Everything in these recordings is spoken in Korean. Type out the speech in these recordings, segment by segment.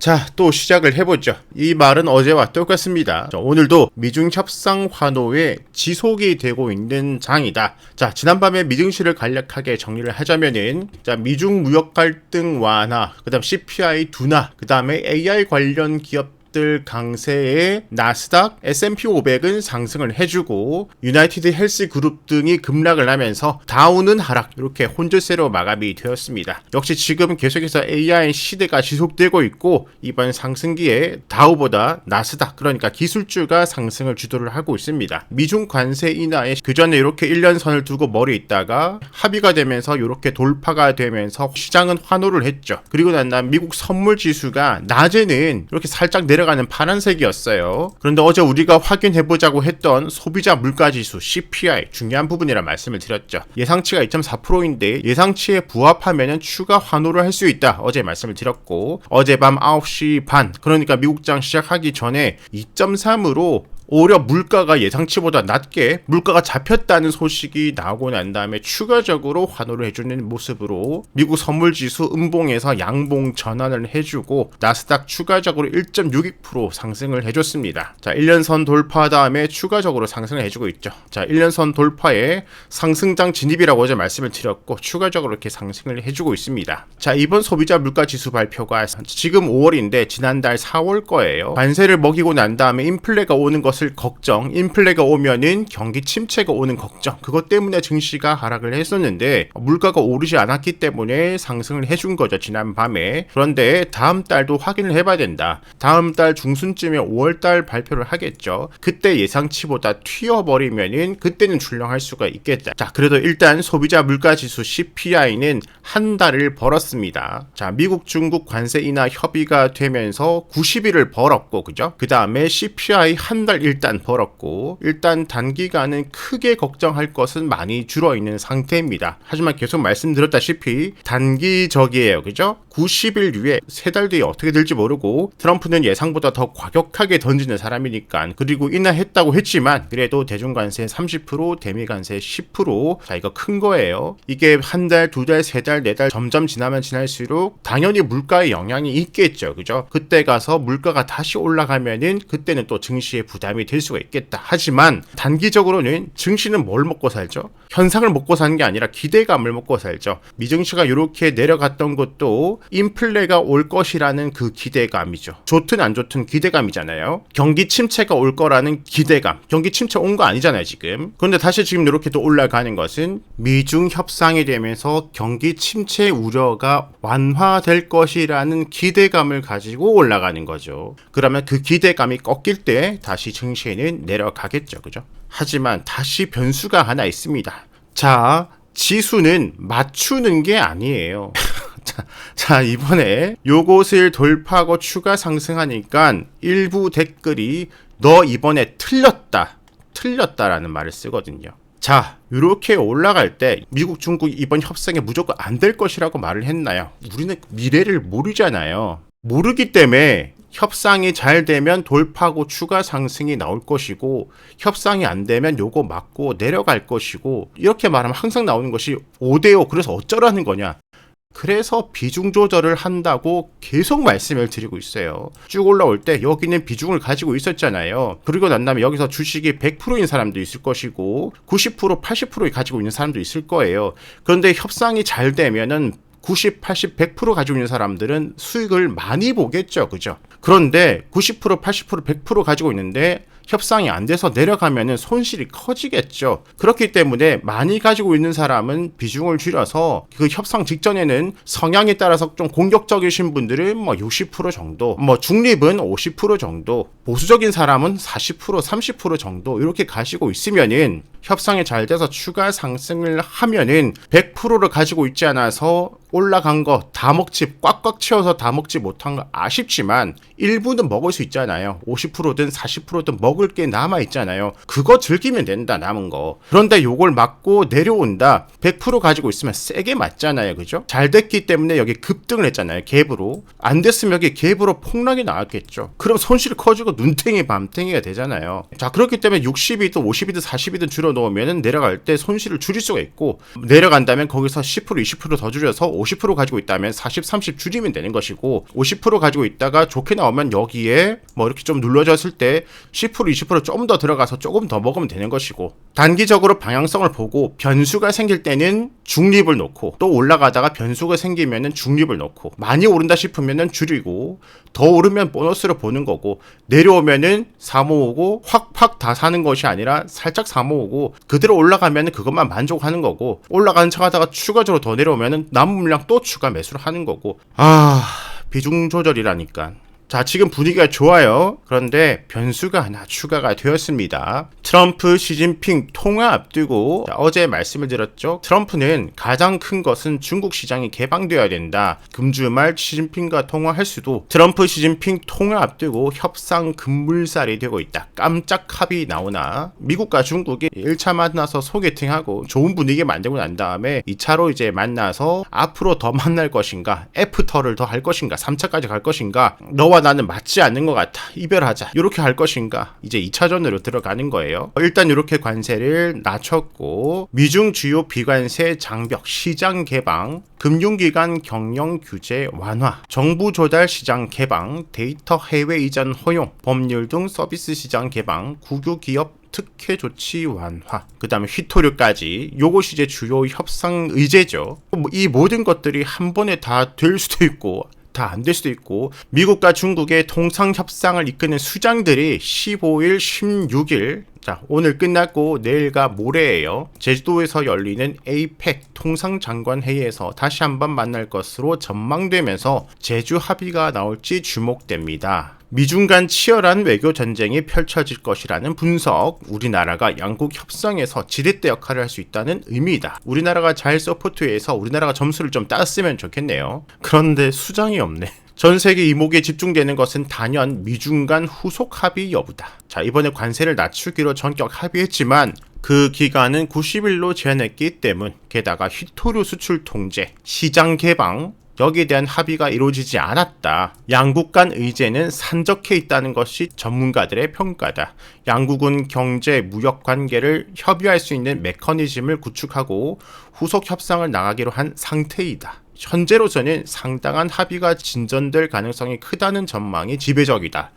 자, 또 시작을 해보죠. 이 말은 어제와 똑같습니다. 자, 오늘도 미중 협상 환호에 지속이 되고 있는 장이다. 자, 지난밤에 미증시를 간략하게 정리를 하자면은, 자, 미중 무역 갈등 완화, 그 다음 CPI 둔화, 그 다음에 AI 관련 기업 들 강세에 나스닥, S&P 500은 상승을 해주고 유나이티드 헬스 그룹 등이 급락을 하면서 다우는 하락 이렇게 혼조세로 마감이 되었습니다. 역시 지금 계속해서 AI 시대가 지속되고 있고 이번 상승기에 다우보다 나스닥 그러니까 기술주가 상승을 주도를 하고 있습니다. 미중 관세 인하에 그 전에 이렇게 1년 선을 두고 머리 있다가 합의가 되면서 이렇게 돌파가 되면서 시장은 환호를 했죠. 그리고 난 다음 미국 선물 지수가 낮에는 이렇게 살짝 내려 가는 파란색이었어요. 그런데 어제 우리가 확인해 보자고 했던 소비자 물가 지수 CPI 중요한 부분이라 말씀을 드렸죠. 예상치가 2.4%인데 예상치에 부합하면 추가 환호를 할 수 있다. 어제 말씀을 드렸고 어젯밤 9시 반 그러니까 미국장 시작하기 전에 2.3으로 오히려 물가가 예상치보다 낮게 물가가 잡혔다는 소식이 나오고 난 다음에 추가적으로 환호를 해주는 모습으로 미국 선물 지수 음봉에서 양봉 전환을 해주고 나스닥 추가적으로 1.62% 상승을 해줬습니다. 자, 1년선 돌파 다음에 추가적으로 상승을 해주고 있죠. 자, 1년선 돌파에 상승장 진입이라고 어제 말씀을 드렸고 추가적으로 이렇게 상승을 해주고 있습니다. 자, 이번 소비자 물가 지수 발표가 지금 5월인데 지난달 4월 거예요. 관세를 먹이고 난 다음에 인플레가 오는 것을 걱정, 인플레가 오면은 경기 침체가 오는 걱정, 그것 때문에 증시가 하락을 했었는데 물가가 오르지 않았기 때문에 상승을 해준 거죠 지난 밤에. 그런데 다음 달도 확인을 해봐야 된다. 다음 달 중순쯤에 5월 달 발표를 하겠죠. 그때 예상치보다 튀어버리면은 그때는 출렁할 수가 있겠다. 자, 그래도 일단 소비자 물가 지수 CPI는 한 달을 벌었습니다. 자, 미국 중국 관세 인하 협의가 되면서 90일을 벌었고, 그죠? 그 다음에 CPI 한 달 일단 벌었고, 일단 단기간은 크게 걱정할 것은 많이 줄어 있는 상태입니다. 하지만 계속 말씀드렸다시피 단기적이에요, 그죠? 90일 뒤에 세 달 뒤에 어떻게 될지 모르고 트럼프는 예상보다 더 과격하게 던지는 사람이니까 그리고 인하했다고 했지만 그래도 대중관세 30% 대미관세 10%자 이거 큰 거예요. 이게 한 달, 두 달, 세 달, 네 달 점점 지나면 지날수록 당연히 물가에 영향이 있겠죠. 그죠? 그때 가서 물가가 다시 올라가면은 그때는 또 증시에 부담이 될 수가 있겠다. 하지만 단기적으로는 증시는 뭘 먹고 살죠? 현상을 먹고 사는 게 아니라 기대감을 먹고 살죠. 미증시가 이렇게 내려갔던 것도 인플레가 올 것이라는 그 기대감이죠. 좋든 안 좋든 기대감이잖아요. 경기 침체가 올 거라는 기대감. 경기 침체 온 거 아니잖아요, 지금. 그런데 다시 지금 이렇게 또 올라가는 것은 미중 협상이 되면서 경기 침체 우려가 완화될 것이라는 기대감을 가지고 올라가는 거죠. 그러면 그 기대감이 꺾일 때 다시 증시는 내려가겠죠. 그죠? 하지만 다시 변수가 하나 있습니다. 자, 지수는 맞추는 게 아니에요. 자, 자, 이번에 요것을 돌파하고 추가 상승하니까 일부 댓글이 너 이번에 틀렸다. 틀렸다라는 말을 쓰거든요. 자, 이렇게 올라갈 때 미국, 중국 이번 협상에 무조건 안 될 것이라고 말을 했나요? 우리는 미래를 모르잖아요. 모르기 때문에 협상이 잘 되면 돌파고 추가 상승이 나올 것이고 협상이 안 되면 요거 맞고 내려갈 것이고 이렇게 말하면 항상 나오는 것이 5대5 그래서 어쩌라는 거냐 그래서 비중 조절을 한다고 계속 말씀을 드리고 있어요. 쭉 올라올 때 여기는 비중을 가지고 있었잖아요. 그리고 난 다음에 여기서 주식이 100%인 사람도 있을 것이고 90% 80% 가지고 있는 사람도 있을 거예요. 그런데 협상이 잘 되면은 90, 80, 100% 가지고 있는 사람들은 수익을 많이 보겠죠. 그죠? 그런데 90%, 80%, 100% 가지고 있는데 협상이 안 돼서 내려가면은 손실이 커지겠죠. 그렇기 때문에 많이 가지고 있는 사람은 비중을 줄여서 그 협상 직전에는 성향에 따라서 좀 공격적이신 분들은 뭐 60% 정도, 뭐 중립은 50% 정도, 보수적인 사람은 40%, 30% 정도 이렇게 가지고 있으면은 협상이 잘 돼서 추가 상승을 하면은 100%를 가지고 있지 않아서 올라간 거 다 먹지 꽉꽉 채워서 다 먹지 못한 거 아쉽지만 일부는 먹을 수 있잖아요. 50%든 40%든 먹을 게 남아 있잖아요. 그거 즐기면 된다 남은 거. 그런데 요걸 맞고 내려온다. 100% 가지고 있으면 세게 맞잖아요. 그죠? 잘 됐기 때문에 여기 급등을 했잖아요. 갭으로. 안 됐으면 여기 갭으로 폭락이 나왔겠죠. 그럼 손실이 커지고 눈탱이 밤탱이가 되잖아요. 자 그렇기 때문에 60이든 50이든 40이든 줄어 만들어 놓으면 내려갈 때 손실을 줄일 수가 있고 내려간다면 거기서 10% 20%더 줄여서 50% 가지고 있다면 40 30 줄이면 되는 것이고 50% 가지고 있다가 좋게 나오면 여기에 뭐 이렇게 좀 눌러졌을 때 10% 20%조금 더 들어가서 조금 더 먹으면 되는 것이고 단기적으로 방향성을 보고 변수가 생길 때는 중립을 놓고 또 올라가다가 변수가 생기면은 중립을 놓고 많이 오른다 싶으면은 줄이고 더 오르면 보너스로 보는 거고 내려오면은 사모으고 확확 다 사는 것이 아니라 살짝 사모으고 그대로 올라가면은 그것만 만족하는 거고 올라가는 척하다가 추가적으로 더 내려오면은 남은 물량 또 추가 매수를 하는 거고. 아 비중 조절이라니까 자, 지금 분위기가 좋아요. 그런데 변수가 하나 추가가 되었습니다. 트럼프, 시진핑 통화 앞두고 자, 어제 말씀을 드렸죠. 트럼프는 가장 큰 것은 중국 시장이 개방되어야 된다. 금주말 시진핑과 통화할 수도 트럼프, 시진핑 통화 앞두고 협상 급물살이 되고 있다. 깜짝 합의 나오나 미국과 중국이 1차 만나서 소개팅하고 좋은 분위기 만들고 난 다음에 2차로 이제 만나서 앞으로 더 만날 것인가, 애프터를 더 할 것인가, 3차까지 갈 것인가, 너와 나는 맞지 않는 것 같아. 이별하자. 이렇게 할 것인가? 이제 2차전으로 들어가는 거예요. 일단 이렇게 관세를 낮췄고 미중 주요 비관세 장벽 시장 개방 금융기관 경영 규제 완화, 정부 조달 시장 개방, 데이터 해외 이전 허용, 법률 등 서비스 시장 개방, 국유 기업 특혜 조치 완화, 그 다음에 휘토류까지 요것이 이제 주요 협상 의제죠. 뭐이 모든 것들이 한 번에 다 될 수도 있고 다 안 될 수도 있고 미국과 중국의 통상 협상을 이끄는 수장들이 15일, 16일 자, 오늘 끝났고 내일과 모레예요. 제주도에서 열리는 APEC 통상장관 회의에서 다시 한번 만날 것으로 전망되면서 제주 합의가 나올지 주목됩니다. 미중 간 치열한 외교 전쟁이 펼쳐질 것이라는 분석, 우리나라가 양국 협상에서 지렛대 역할을 할 수 있다는 의미이다. 우리나라가 잘 서포트해서 우리나라가 점수를 좀 땄으면 좋겠네요. 그런데 수장이 없네. 전 세계 이목에 집중되는 것은 단연 미중 간 후속 합의 여부다. 자, 이번에 관세를 낮추기로 전격 합의했지만 그 기간은 90일로 제한했기 때문 게다가 휘토류 수출 통제, 시장 개방, 여기에 대한 합의가 이루어지지 않았다. 양국 간 의제는 산적해 있다는 것이 전문가들의 평가다. 양국은 경제, 무역 관계를 협의할 수 있는 메커니즘을 구축하고 후속 협상을 나가기로 한 상태이다. 현재로서는 상당한 합의가 진전될 가능성이 크다는 전망이 지배적이다.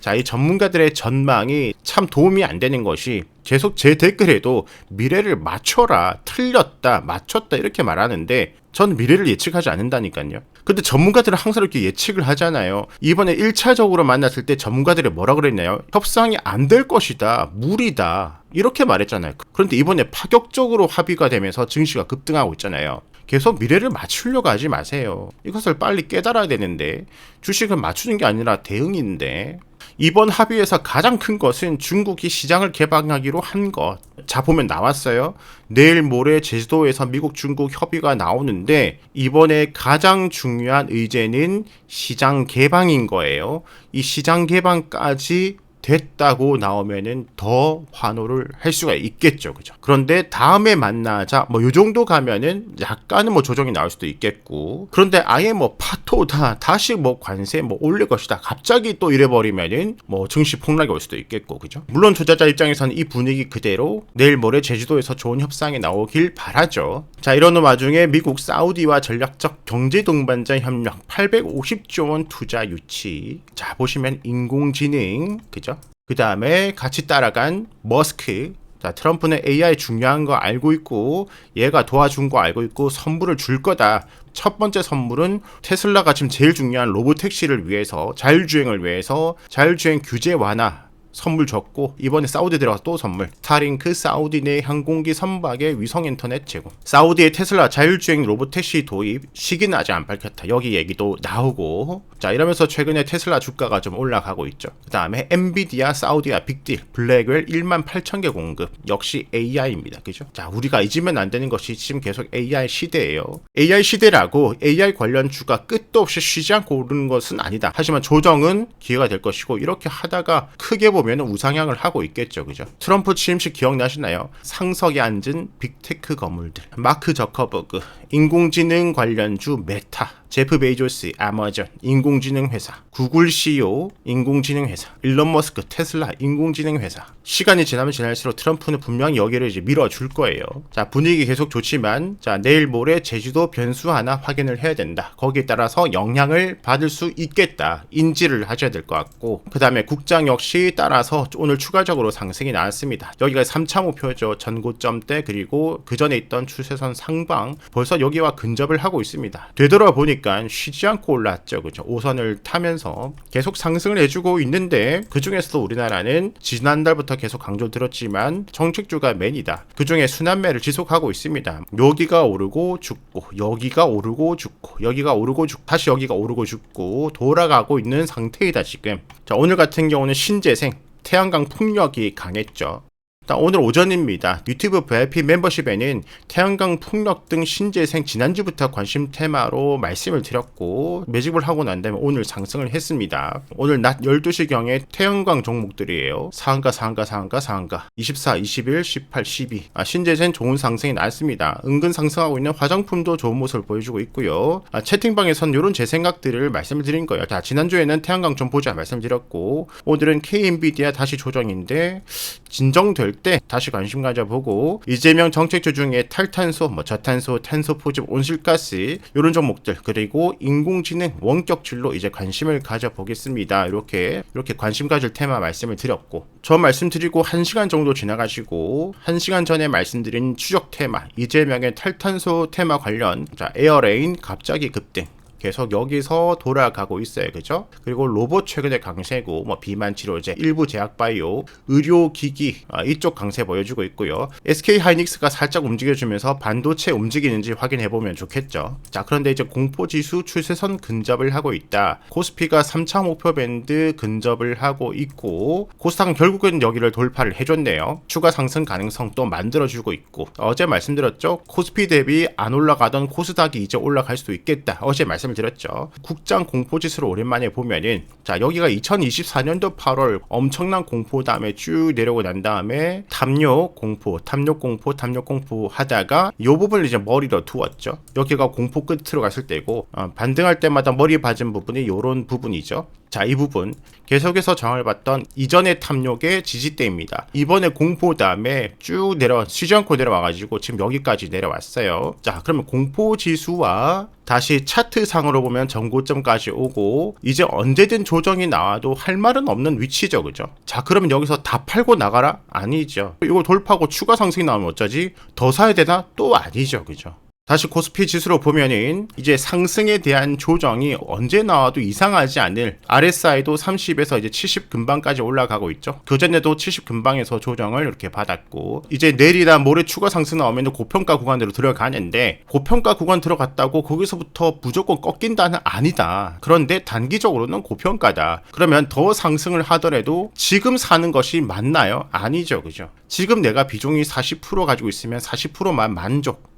자, 이 전문가들의 전망이 참 도움이 안 되는 것이 계속 제 댓글에도 미래를 맞춰라, 틀렸다, 맞췄다 이렇게 말하는데 전 미래를 예측하지 않는다니까요. 근데 전문가들은 항상 이렇게 예측을 하잖아요. 이번에 1차적으로 만났을 때 전문가들이 뭐라 그랬나요? 협상이 안 될 것이다, 무리다. 이렇게 말했잖아요. 그런데 이번에 파격적으로 합의가 되면서 증시가 급등하고 있잖아요. 계속 미래를 맞추려고 하지 마세요. 이것을 빨리 깨달아야 되는데 주식은 맞추는 게 아니라 대응인데 이번 합의에서 가장 큰 것은 중국이 시장을 개방하기로 한 것. 자, 보면 나왔어요. 내일 모레 제주도에서 미국 중국 협의가 나오는데 이번에 가장 중요한 의제는 시장 개방인 거예요. 이 시장 개방까지 됐다고 나오면은 더 환호를 할 수가 있겠죠. 그죠? 그런데 다음에 만나자 뭐 요 정도 가면은 약간은 뭐 조정이 나올 수도 있겠고. 그런데 아예 뭐 파토다 다시 뭐 관세 뭐 올릴 것이다. 갑자기 또 이래 버리면은 뭐 증시 폭락이 올 수도 있겠고. 그죠? 물론 투자자 입장에서는 이 분위기 그대로 내일 모레 제주도에서 좋은 협상이 나오길 바라죠. 자, 이러는 와중에 미국 사우디와 전략적 경제 동반자 협력 850조 원 투자 유치. 자, 보시면 인공지능 그죠? 그 다음에 같이 따라간 머스크. 자, 트럼프는 AI 중요한 거 알고 있고, 얘가 도와준 거 알고 있고, 선물을 줄 거다. 첫 번째 선물은 테슬라가 지금 제일 중요한 로봇 택시를 위해서, 자율주행을 위해서, 자율주행 규제 완화. 선물 줬고 이번에 사우디 들어가서 또 선물. 스타링크 사우디 내 항공기 선박의 위성 인터넷 제공. 사우디의 테슬라 자율주행 로봇 택시 도입 시기는 아직 안 밝혔다. 여기 얘기도 나오고. 자 이러면서 최근에 테슬라 주가가 좀 올라가고 있죠. 그 다음에 엔비디아 사우디아 빅딜 블랙웰 1만 8천 개 공급. 역시 AI입니다. 그죠? 자 우리가 잊으면 안 되는 것이 지금 계속 AI 시대예요. AI 시대라고 AI 관련 주가 끝도 없이 쉬지 않고 오르는 것은 아니다. 하지만 조정은 기회가 될 것이고 이렇게 하다가 크게 보면 우상향을 하고 있겠죠. 그죠? 트럼프 취임식 기억나시나요? 상석에 앉은 빅테크 거물들. 마크 저커버그 인공지능 관련주 메타 제프 베이조스, 아마존, 인공지능 회사, 구글 CEO, 인공지능 회사, 일론 머스크, 테슬라, 인공지능 회사. 시간이 지나면 지날수록 트럼프는 분명히 여기를 이제 밀어줄 거예요. 자, 분위기 계속 좋지만, 자, 내일 모레 제주도 변수 하나 확인을 해야 된다. 거기에 따라서 영향을 받을 수 있겠다. 인지를 하셔야 될 것 같고, 그 다음에 국장 역시 따라서 오늘 추가적으로 상승이 나왔습니다. 여기가 3차 목표죠. 전고점대, 그리고 그 전에 있던 추세선 상방, 벌써 여기와 근접을 하고 있습니다. 되돌아보니 까 쉬지 않고 올랐죠. 그죠? 5선을 타면서 계속 상승을 해주고 있는데, 그 중에서도 우리나라는 지난달부터 계속 강조 들었지만, 정책주가 맨이다. 그 중에 순환매를 지속하고 있습니다. 여기가 오르고 죽고, 여기가 오르고 죽고, 여기가 오르고 죽고, 다시 여기가 오르고 죽고, 돌아가고 있는 상태이다, 지금. 자, 오늘 같은 경우는 신재생, 태양광 풍력이 강했죠. 자, 오늘 오전입니다. 유튜브 VIP 멤버십에는 태양광 풍력 등 신재생 지난주부터 관심 테마로 말씀을 드렸고 매집을 하고 난 다음에 오늘 상승을 했습니다. 오늘 낮 12시경에 태양광 종목들이에요. 상한가 상한가 상한가 상한가 24, 21, 18, 12 아, 신재생 좋은 상승이 났습니다. 은근 상승하고 있는 화장품도 좋은 모습을 보여주고 있고요. 아, 채팅방에선 이런 제 생각들을 말씀을 드린 거예요. 자, 지난주에는 태양광 좀 보자 말씀드렸고 오늘은 K-엔비디아 다시 조정인데 진정될 때 다시 관심 가져보고 이재명 정책주 중에 탈탄소, 뭐 저탄소, 탄소 포집, 온실가스 이런 종목들 그리고 인공지능 원격질로 이제 관심을 가져보겠습니다. 이렇게 이렇게 관심 가질 테마 말씀을 드렸고 저 말씀드리고 1시간 정도 지나가시고 1시간 전에 말씀드린 추적 테마 이재명의 탈탄소 테마 관련 자 에어레인 갑자기 급등 계속 여기서 돌아가고 있어요. 그죠? 그리고 로봇 최근에 강세고 뭐 비만 치료제, 일부 제약 바이오, 의료 기기 아, 이쪽 강세 보여주고 있고요. SK 하이닉스가 살짝 움직여 주면서 반도체 움직이는지 확인해 보면 좋겠죠. 자, 그런데 이제 공포 지수 추세선 근접을 하고 있다. 코스피가 3차 목표 밴드 근접을 하고 있고 코스닥은 결국은 여기를 돌파를 해 줬네요. 추가 상승 가능성 또 만들어 주고 있고 어제 말씀드렸죠. 코스피 대비 안 올라가던 코스닥이 이제 올라갈 수도 있겠다. 어제 말씀 말씀을 드렸죠. 국장 공포 지수를 오랜만에 보면은 자 여기가 2024년도 8월 엄청난 공포 다음에 쭉 내려오고 난 다음에 탐욕 공포, 탐욕 공포, 탐욕 공포 하다가 이 부분을 이제 머리로 두었죠. 여기가 공포 끝으로 갔을 때고 어, 반등할 때마다 머리 받은 부분이 이런 부분이죠. 자, 이 부분 계속해서 정을 받던 이전의 탐욕의 지지대입니다. 이번에 공포 다음에 쭉 내려 쉬지 않고 내려와가지고 지금 여기까지 내려왔어요. 자, 그러면 공포 지수와 다시 차트 상으로 보면 전고점까지 오고 이제 언제든 조정이 나와도 할 말은 없는 위치죠, 그죠? 자, 그러면 여기서 다 팔고 나가라? 아니죠. 이거 돌파하고 추가 상승이 나오면 어쩌지? 더 사야 되나? 또 아니죠, 그죠? 다시 코스피 지수로 보면은 이제 상승에 대한 조정이 언제 나와도 이상하지 않을 RSI도 30에서 이제 70 근방까지 올라가고 있죠. 그전에도 70 근방에서 조정을 이렇게 받았고 이제 내일이나 모레 추가 상승 나오면 고평가 구간으로 들어가는데 고평가 구간 들어갔다고 거기서부터 무조건 꺾인다는 아니다. 그런데 단기적으로는 고평가다. 그러면 더 상승을 하더라도 지금 사는 것이 맞나요? 아니죠. 그죠? 지금 내가 비중이 40% 가지고 있으면 40%만 만족.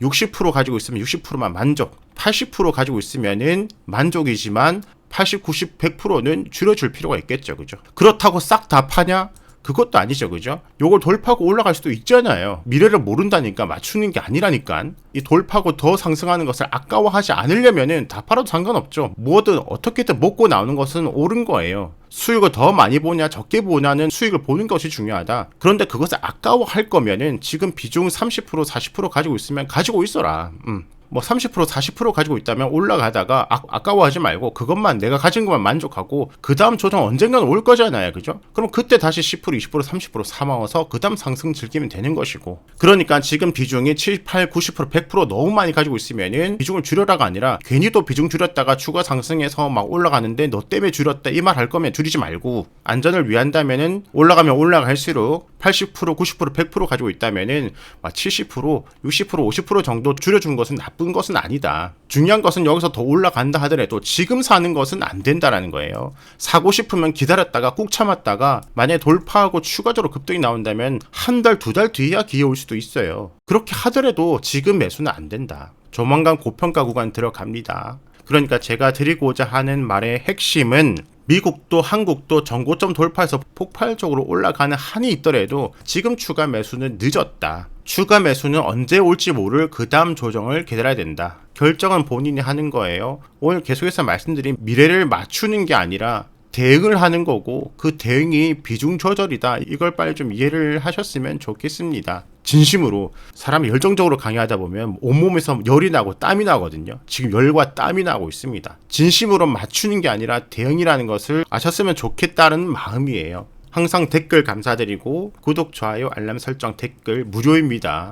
60% 가지고 있으면 60%만 만족, 80% 가지고 있으면은 만족이지만 80, 90, 100%는 줄여줄 필요가 있겠죠. 그죠? 그렇다고 싹 다 파냐? 그것도 아니죠. 그죠? 요걸 돌파하고 올라갈 수도 있잖아요. 미래를 모른다니까 맞추는 게 아니라니까. 이 돌파하고 더 상승하는 것을 아까워하지 않으려면은 다 팔아도 상관없죠. 뭐든 어떻게든 먹고 나오는 것은 옳은 거예요. 수익을 더 많이 보냐 적게 보냐는 수익을 보는 것이 중요하다. 그런데 그것을 아까워할 거면은 지금 비중 30% 40% 가지고 있으면 가지고 있어라. 음. 뭐 30% 40% 가지고 있다면 올라가다가 아, 까워하지 말고 그것만 내가 가진 것만 만족하고 그 다음 조정 언젠가는 올 거잖아요. 그죠? 그럼 그때 다시 10% 20% 30% 사모아서 그 다음 상승 즐기면 되는 것이고. 그러니까 지금 비중이 7, 8, 90% 100% 너무 많이 가지고 있으면은 비중을 줄여라가 아니라 괜히 또 비중 줄였다가 추가 상승해서 막 올라가는데 너 때문에 줄였다 이 말 할 거면 줄이지 말고 안전을 위한다면은 올라가면 올라갈수록 80% 90% 100% 가지고 있다면은 70% 60% 50% 정도 줄여준 것은 나쁜 나쁜 것은 아니다. 중요한 것은 여기서 더 올라간다 하더라도 지금 사는 것은 안 된다라는 거예요. 사고 싶으면 기다렸다가 꾹 참았다가 만약에 돌파하고 추가적으로 급등이 나온다면 한 달, 두 달 뒤에야 기회 올 수도 있어요. 그렇게 하더라도 지금 매수는 안 된다. 조만간 고평가 구간 들어갑니다. 그러니까 제가 드리고자 하는 말의 핵심은 미국도 한국도 전고점 돌파해서 폭발적으로 올라가는 한이 있더라도 지금 추가 매수는 늦었다. 추가 매수는 언제 올지 모를 그 다음 조정을 기다려야 된다. 결정은 본인이 하는 거예요. 오늘 계속해서 말씀드린 미래를 맞추는 게 아니라 대응을 하는 거고 그 대응이 비중 조절이다. 이걸 빨리 좀 이해를 하셨으면 좋겠습니다. 진심으로 사람이 열정적으로 강의하다 보면 온몸에서 열이 나고 땀이 나거든요. 지금 열과 땀이 나고 있습니다. 진심으로 맞추는 게 아니라 대응이라는 것을 아셨으면 좋겠다는 마음이에요. 항상 댓글 감사드리고 구독, 좋아요, 알람 설정, 댓글 무료입니다.